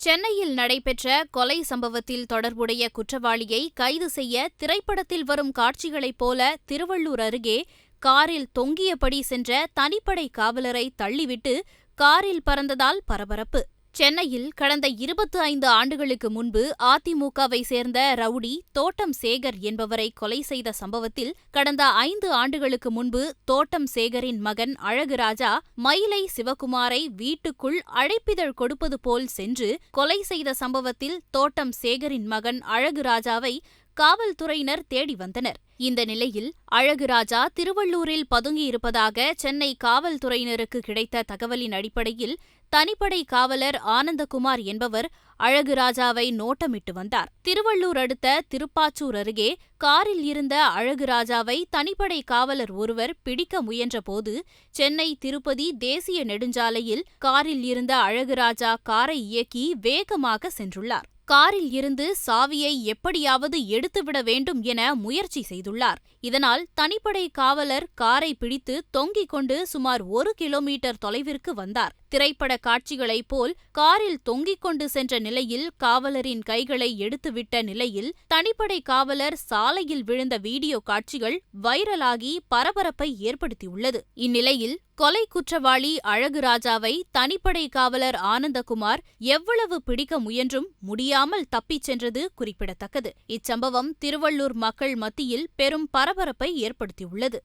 சென்னையில் நடைபெற்ற கொலை சம்பவத்தில் தொடர்புடைய குற்றவாளியை கைது செய்ய திரைப்படத்தில் வரும் காட்சிகளைப் போல திருவள்ளூர் அருகே காரில் தொங்கியபடி சென்ற தனிப்படை காவலரை தள்ளிவிட்டு காரில் பறந்ததால் பரபரப்பு. சென்னையில் கடந்த இருபத்து ஐந்து ஆண்டுகளுக்கு முன்பு அதிமுகவை சேர்ந்த ரவுடி தோட்டம் சேகர் என்பவரை கொலை செய்த சம்பவத்தில் கடந்த ஐந்து ஆண்டுகளுக்கு முன்பு தோட்டம் சேகரின் மகன் அழகுராஜா மயிலை சிவகுமாரை வீட்டுக்குள் அழைப்பிதழ் கொடுப்பது போல் சென்று கொலை செய்த சம்பவத்தில் தோட்டம் சேகரின் மகன் அழகுராஜாவை காவல்துறையினர் தேடி வந்தனர். இந்த நிலையில் அழகுராஜா திருவள்ளூரில் பதுங்கியிருப்பதாக சென்னை காவல்துறையினருக்கு கிடைத்த தகவலின் அடிப்படையில் தனிப்படை காவலர் ஆனந்தகுமார் என்பவர் அழகுராஜாவை நோட்டமிட்டு வந்தார். திருவள்ளூர் அடுத்த திருப்பாச்சூர் அருகே காரில் இருந்த அழகுராஜாவை தனிப்படை காவலர் ஒருவர் பிடிக்க முயன்றபோது சென்னை திருப்பதி தேசிய நெடுஞ்சாலையில் காரில் இருந்த அழகுராஜா காரை இயக்கி வேகமாக சென்றுள்ளார். காரில் இருந்து சாவியை எப்படியாவது எடுத்துவிட வேண்டும் என முயற்சி செய்துள்ளார். இதனால் தனிப்படை காவலர் காரை பிடித்து தொங்கிக் கொண்டு சுமார் ஒரு கிலோமீட்டர் தொலைவிற்கு வந்தார். திரைப்பட காட்சிகளைப் போல் காரில் தொங்கிக் கொண்டு சென்ற நிலையில் காவலரின் கைகளை எடுத்துவிட்ட நிலையில் தனிப்படை காவலர் சாலையில் விழுந்த வீடியோ காட்சிகள் வைரலாகி பரபரப்பை ஏற்படுத்தியுள்ளது. இந்நிலையில் கொலை குற்றவாளி அழகுராஜாவை தனிப்படை காவலர் ஆனந்தகுமார் எவ்வளவு பிடிக்க முயன்றும் முடியாமல் தப்பிச் சென்றது குறிப்பிடத்தக்கது. இச்சம்பவம் திருவள்ளூர் மக்கள் மத்தியில் பெரும் பரபரப்பை ஏற்படுத்தியுள்ளது.